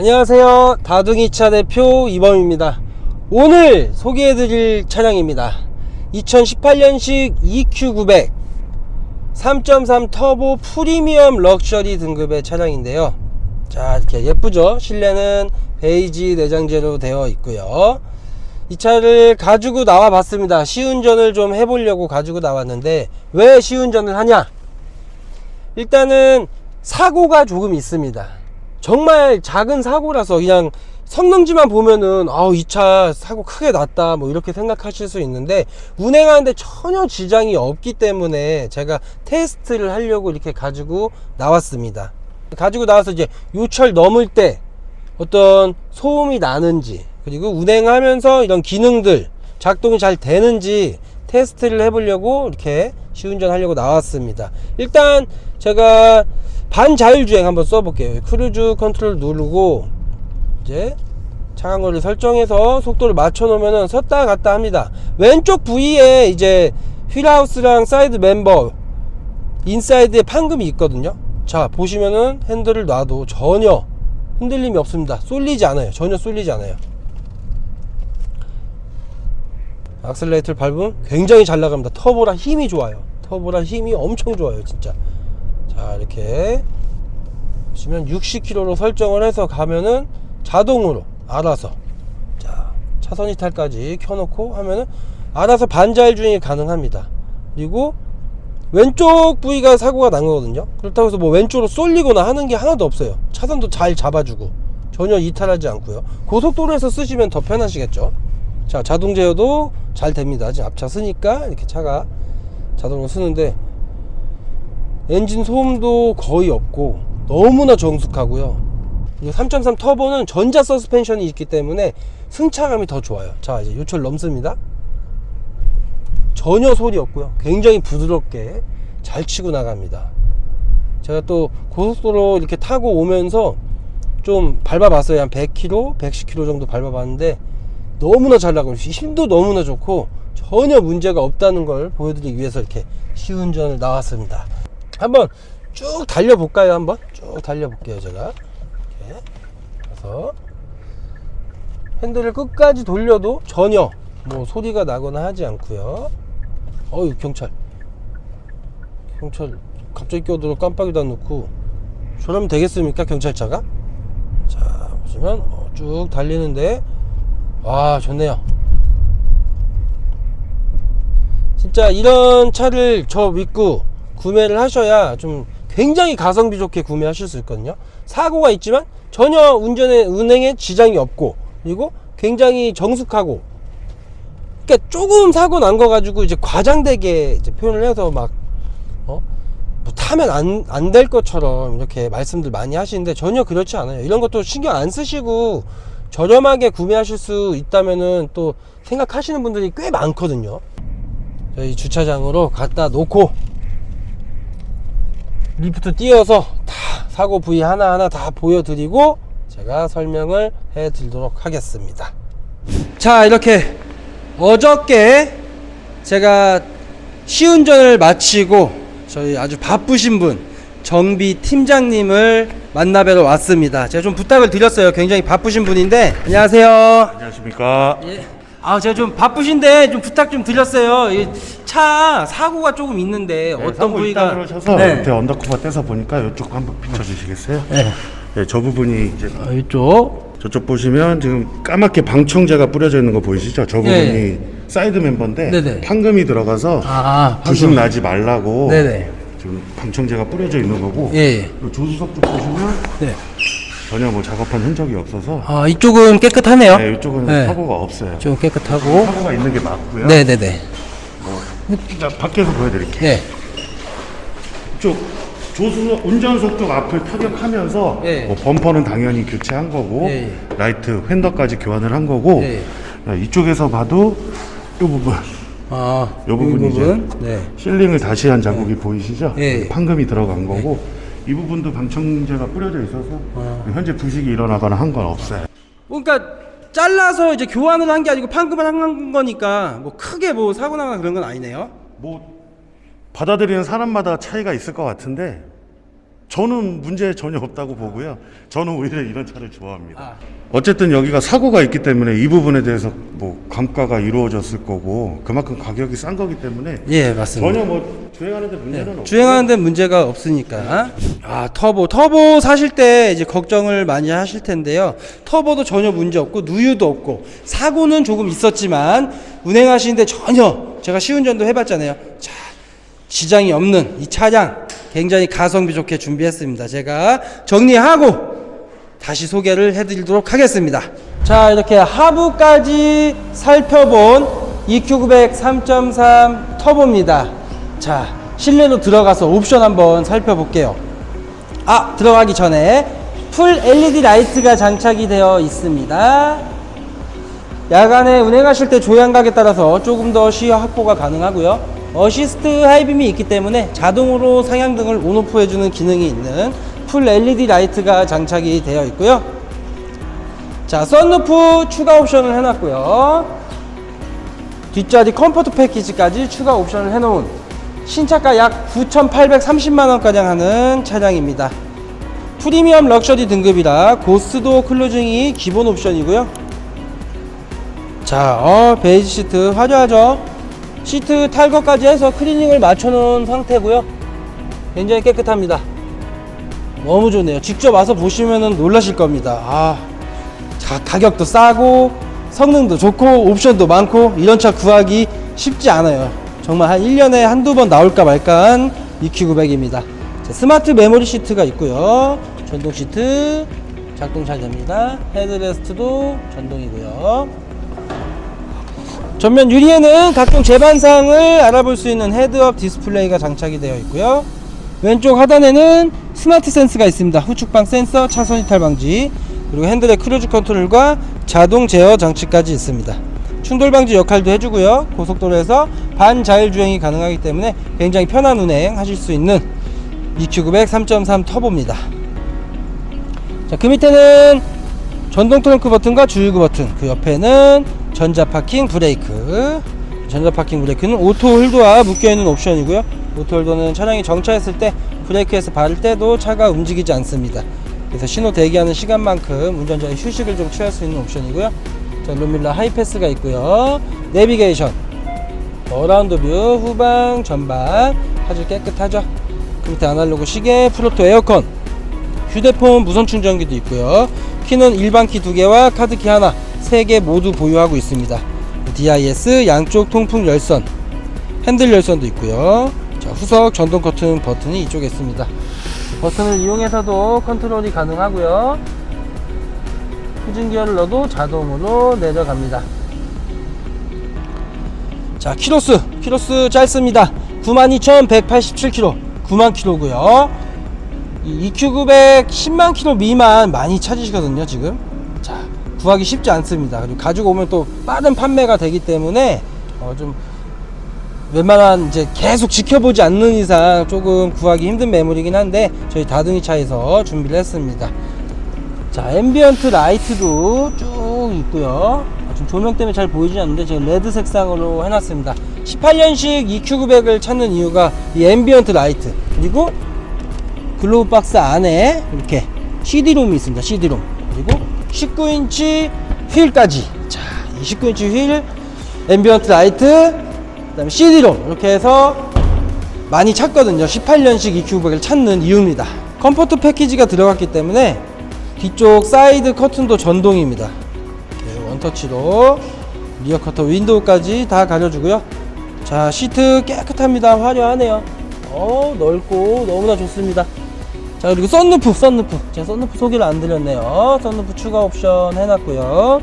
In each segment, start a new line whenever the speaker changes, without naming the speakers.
안녕하세요. 다둥이차 대표 이범입니다. 오늘 소개해드릴 차량입니다. 2018년식 EQ900 3.3 터보 프리미엄 럭셔리 등급의 차량인데요. 자, 이렇게 예쁘죠? 실내는 베이지 내장재로 되어 있고요. 이 차를 가지고 나와 봤습니다. 시운전을 좀 해보려고 가지고 나왔는데 왜 시운전을 하냐? 일단은 사고가 조금 있습니다. 정말 작은 사고라서 그냥 성능지만 보면은 아우 이 차 사고 크게 났다 뭐 이렇게 생각하실 수 있는데 운행하는데 전혀 지장이 없기 때문에 제가 테스트를 하려고 이렇게 가지고 나왔습니다. 가지고 나와서 이제 요철 넘을 때 어떤 소음이 나는지 그리고 운행하면서 이런 기능들 작동이 잘 되는지 테스트를 해보려고 이렇게 시운전 하려고 나왔습니다. 일단 제가 반자율주행 한번 써볼게요. 크루즈 컨트롤 누르고 이제 차간거리를 설정해서 속도를 맞춰 놓으면 섰다 갔다 합니다. 왼쪽 부위에 이제 휠하우스랑 사이드 멤버 인사이드에 판금이 있거든요. 자 보시면은 핸들을 놔도 전혀 흔들림이 없습니다. 쏠리지 않아요. 전혀 쏠리지 않아요. 악셀레이터를 밟으면 굉장히 잘 나갑니다. 터보라 힘이 좋아요. 터보라 힘이 엄청 좋아요, 진짜. 자, 이렇게 보시면 60km로 설정을 해서 가면은 자동으로 알아서 자, 차선 이탈까지 켜놓고 하면은 알아서 반자율 주행이 가능합니다. 그리고 왼쪽 부위가 사고가 난 거거든요. 그렇다고 해서 뭐 왼쪽으로 쏠리거나 하는 게 하나도 없어요. 차선도 잘 잡아주고 전혀 이탈하지 않고요. 고속도로에서 쓰시면 더 편하시겠죠. 자, 자동 제어도 잘 됩니다. 지금 앞차 쓰니까 이렇게 차가 자동으로 쓰는데 엔진 소음도 거의 없고 너무나 정숙하고요. 3.3 터보는 전자 서스펜션이 있기 때문에 승차감이 더 좋아요. 자, 이제 요철 넘습니다. 전혀 소리 없고요. 굉장히 부드럽게 잘 치고 나갑니다. 제가 또 고속도로 이렇게 타고 오면서 좀 밟아봤어요. 한 100km, 110km 정도 밟아봤는데 너무나 잘 나가고 힘도 너무나 좋고 전혀 문제가 없다는 걸 보여드리기 위해서 이렇게 시운전을 나왔습니다. 한번 쭉 달려볼까요? 한번 쭉 달려볼게요. 제가 이렇게 그래서 핸들을 끝까지 돌려도 전혀 뭐 소리가 나거나 하지 않고요. 어유 경찰 경찰 갑자기 껴들어 깜빡이도 안 넣고 저러면 되겠습니까 경찰차가? 자 보시면 어, 쭉 달리는데 와 좋네요 진짜 이런 차를 저 믿고 구매를 하셔야 좀 굉장히 가성비 좋게 구매하실 수 있거든요 사고가 있지만 전혀 운전에 운행에 지장이 없고 그리고 굉장히 정숙하고 그러니까 조금 사고 난 거 가지고 이제 과장되게 이제 표현을 해서 막 어? 뭐 타면 안 안 될 것처럼 이렇게 말씀들 많이 하시는데 전혀 그렇지 않아요. 이런 것도 신경 안 쓰시고 저렴하게 구매하실 수 있다면은 또 생각하시는 분들이 꽤 많거든요. 저희 주차장으로 갖다 놓고 리프트 띄어서 다 사고 부위 하나하나 다 보여드리고 제가 설명을 해 드리도록 하겠습니다. 자, 이렇게 어저께 제가 시운전을 마치고 저희 아주 바쁘신 분 정비 팀장님을 만나뵈러 왔습니다. 제가 좀 부탁을 드렸어요. 굉장히 바쁘신 분인데 안녕하세요.
안녕하십니까.
예. 아, 제가 좀 바쁘신데 좀 부탁 좀 드렸어요. 이차 사고가 조금 있는데
네,
어떤 부위가
그러셔서
네.
밑에 언더커버 떼서 보니까 이쪽 한번 비춰주시겠어요?
네.
네, 저 부분이 이제
어, 이쪽
저쪽 보시면 지금 까맣게 방청제가 뿌려져 있는 거 보이시죠? 저 부분이
예.
사이드 멤버인데
네네.
판금이 들어가서
아,
부식. 나지 말라고
네네.
지금 방청제가 뿌려져 있는 거고
예.
그리고 조수석 쪽 보시면
네.
전혀 뭐 작업한 흔적이 없어서
아, 이쪽은 깨끗하네요.
네, 이쪽은
네.
사고가 없어요.
좀 깨끗하고.
사고가 있는 게 맞고요.
네, 네, 네.
자, 밖에서 보여드릴게요.
네.
이쪽 조수석 운전석 쪽 앞을 타격하면서
예.
뭐 범퍼는 당연히 교체한 거고
예.
라이트 휀더까지 교환을 한 거고
예.
자, 이쪽에서 봐도 이 부분
아,
요 부분이죠.
부분? 네.
실링을 다시 한 자국이 보이시죠?
예.
판금이 들어간 거고 이 부분도 방청제가 뿌려져 있어서
아.
현재 부식이 일어나거나 한 건 없어요.
그러니까 잘라서 이제 교환을 한 게 아니고 판금을 한 거니까 뭐 크게 뭐 사고 나거나 그런 건 아니네요.
뭐 받아들이는 사람마다 차이가 있을 것 같은데 저는 문제 전혀 없다고 보고요. 저는 오히려 이런 차를 좋아합니다.
아.
어쨌든 여기가 사고가 있기 때문에 이 부분에 대해서 뭐 감가가 이루어졌을 거고 그만큼 가격이 싼 거기 때문에
예, 맞습니다.
전혀 뭐 주행하는데 문제는 없고
주행하는 데 문제가 없으니까. 아, 터보. 터보 사실 때 이제 걱정을 많이 하실 텐데요. 터보도 전혀 문제 없고, 누유도 없고, 사고는 조금 있었지만, 운행하시는데 전혀, 제가 시운전도 해봤잖아요. 자, 지장이 없는 이 차량, 굉장히 가성비 좋게 준비했습니다. 제가 정리하고, 다시 소개를 해드리도록 하겠습니다. 자, 이렇게 하부까지 살펴본 EQ900 3.3 터보입니다. 자, 실내로 들어가서 옵션 한번 살펴볼게요. 아, 들어가기 전에 풀 LED 라이트가 장착이 되어 있습니다. 야간에 운행하실 때 조향각에 따라서 조금 더 시야 확보가 가능하고요. 어시스트 하이빔이 있기 때문에 자동으로 상향등을 온오프 해주는 기능이 있는 풀 LED 라이트가 장착이 되어 있고요. 자, 썬루프 추가 옵션을 해놨고요. 뒷자리 컴포트 패키지까지 추가 옵션을 해놓은 신차가 약 9,830만원가량 하는 차량입니다. 프리미엄 럭셔리 등급이라 고스도 클로징이 기본 옵션이고요. 자, 어, 베이지 시트 화려하죠? 시트 탈거까지 해서 클리닝을 맞춰 놓은 상태고요. 굉장히 깨끗합니다. 너무 좋네요. 직접 와서 보시면 놀라실 겁니다. 아, 자, 가격도 싸고 성능도 좋고 옵션도 많고 이런 차 구하기 쉽지 않아요. 정말 한 1년에 한두 번 나올까 말까한 EQ900입니다. 스마트 메모리 시트가 있고요. 전동 시트 작동 잘 됩니다. 헤드레스트도 전동이고요. 전면 유리에는 각종 제반상을 알아볼 수 있는 헤드업 디스플레이가 장착이 되어 있고요. 왼쪽 하단에는 스마트 센스가 있습니다. 후측방 센서, 차선 이탈 방지, 그리고 핸들의 크루즈 컨트롤과 자동 제어 장치까지 있습니다. 충돌 방지 역할도 해주고요. 고속도로에서 반자율 주행이 가능하기 때문에 굉장히 편한 운행 하실 수 있는 EQ900 3.3 터보입니다. 자, 그 밑에는 전동 트렁크 버튼과 주유구 버튼, 그 옆에는 전자 파킹 브레이크. 전자 파킹 브레이크는 오토 홀드와 묶여 있는 옵션이고요. 오토 홀더는 차량이 정차했을 때 브레이크에서 바를 때도 차가 움직이지 않습니다. 그래서 신호 대기하는 시간만큼 운전자의 휴식을 좀 취할 수 있는 옵션이고요. 자, 루밀라 하이패스가 있고요. 내비게이션, 어라운드 뷰, 후방, 전방 아주 깨끗하죠. 그 밑에 아날로그 시계, 프로토 에어컨, 휴대폰 무선 충전기도 있고요. 키는 일반 키 두 개와 카드 키 하나, 세 개 모두 보유하고 있습니다. DIS 양쪽 통풍 열선, 핸들 열선도 있고요. 자, 후석 전동 커튼 버튼이 이쪽에 있습니다. 버튼을 이용해서도 컨트롤이 가능하고요. 후진 기어를 넣어도 자동으로 내려갑니다. 자, 키로수, 키로수 짧습니다. 92,187km, 9만 km고요. 이 EQ900 10만 km 미만 많이 찾으시거든요, 지금. 자, 구하기 쉽지 않습니다. 그리고 가지고 오면 또 빠른 판매가 되기 때문에 어, 좀 웬만한 이제 계속 지켜보지 않는 이상 조금 구하기 힘든 매물이긴 한데 저희 다둥이 차에서 준비를 했습니다. 자, 앰비언트 라이트도 쭉 있고요. 아, 지금 조명 때문에 잘 보이지 않는데 제가 레드 색상으로 해놨습니다. 18년식 EQ900을 찾는 이유가 이 앰비언트 라이트 그리고 글로우 박스 안에 이렇게 CD롬이 있습니다. CD롬 그리고 19인치 휠까지. 자, 이 19인치 휠, 앰비언트 라이트, 그다음에 CD롬 이렇게 해서 많이 찾거든요. 18년식 EQ900을 찾는 이유입니다. 컴포트 패키지가 들어갔기 때문에 뒤쪽 사이드 커튼도 전동입니다. 이렇게 원터치로 리어 커터 윈도우까지 다 가려주고요. 자 시트 깨끗합니다. 화려하네요. 어 넓고 너무나 좋습니다. 자 그리고 썬루프 썬루프 제가 썬루프 소개를 안 드렸네요. 썬루프 추가 옵션 해놨고요.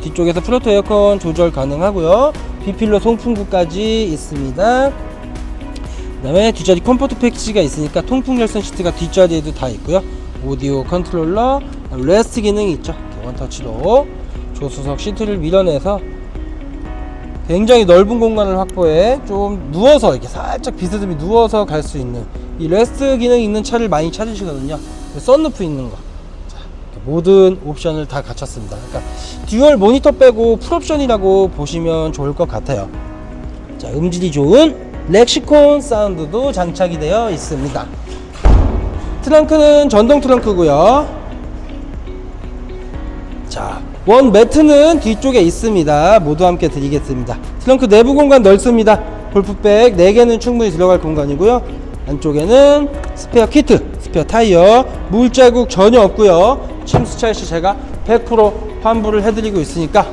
뒤쪽에서 프로토 에어컨 조절 가능하고요. 비필러 송풍구까지 있습니다. 그 다음에 뒷자리 컴포트 패키지가 있으니까 통풍 열선 시트가 뒷자리에도 다 있고요. 오디오 컨트롤러, 레스트 기능이 있죠. 원터치로 조수석 시트를 밀어내서 굉장히 넓은 공간을 확보해 좀 누워서 이렇게 살짝 비스듬히 누워서 갈 수 있는 이 레스트 기능이 있는 차를 많이 찾으시거든요. 썬루프 있는 거. 자, 모든 옵션을 다 갖췄습니다. 그러니까 듀얼 모니터 빼고 풀옵션이라고 보시면 좋을 것 같아요. 자, 음질이 좋은 렉시콘 사운드도 장착이 되어 있습니다. 트렁크는 전동 트렁크고요. 자, 원 매트는 뒤쪽에 있습니다. 모두 함께 드리겠습니다. 트렁크 내부 공간 넓습니다. 골프백 4개는 충분히 들어갈 공간이고요. 안쪽에는 스페어 키트, 스페어 타이어, 물자국 전혀 없고요. 침수철 시 제가 100% 환불을 해드리고 있으니까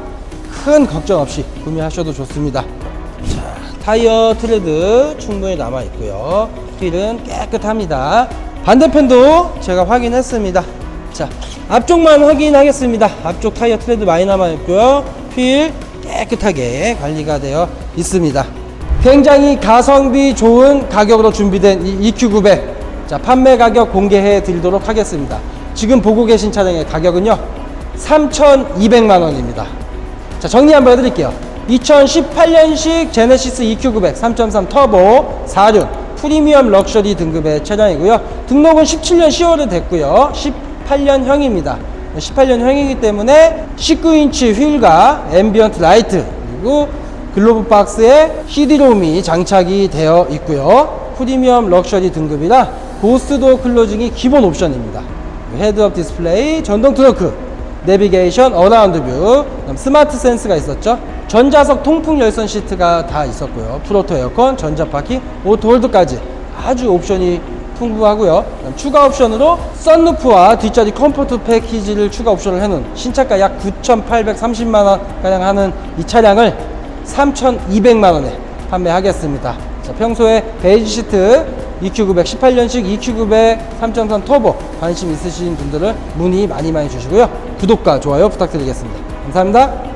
큰 걱정 없이 구매하셔도 좋습니다. 자, 타이어 트레드 충분히 남아 있고요. 휠은 깨끗합니다. 반대편도 제가 확인했습니다. 자, 앞쪽만 확인하겠습니다. 앞쪽 타이어 트레드 많이 남아 있고요. 휠 깨끗하게 관리가 되어 있습니다. 굉장히 가성비 좋은 가격으로 준비된 이 EQ900. 자, 판매 가격 공개해 드리도록 하겠습니다. 지금 보고 계신 차량의 가격은요. 3,200만 원입니다. 자, 정리 한번 해드릴게요. 2018년식 제네시스 EQ900 3.3 터보 4륜 프리미엄 럭셔리 등급의 차량이고요. 등록은 17년 10월에 됐고요. 18년형입니다. 18년형이기 때문에 19인치 휠과 앰비언트 라이트 그리고 글로브 박스에 CD롬이 장착이 되어 있고요. 프리미엄 럭셔리 등급이라 고스트도 클로징이 기본 옵션입니다. 헤드업 디스플레이, 전동 트렁크, 내비게이션, 어라운드 뷰, 스마트 센스가 있었죠. 전자석 통풍 열선 시트가 다 있었고요. 프로토 에어컨, 전자 파킹, 오토 홀드까지 아주 옵션이 풍부하고요. 추가 옵션으로 썬루프와 뒷자리 컴포트 패키지를 추가 옵션을 해놓은 신차가 약 9,830만 원 가량 하는 이 차량을 3,200만 원에 판매하겠습니다. 자, 평소에 베이지 시트 EQ900 18년식 EQ900 3.3 터보 관심 있으신 분들은 문의 많이 많이 주시고요. 구독과 좋아요 부탁드리겠습니다. 감사합니다.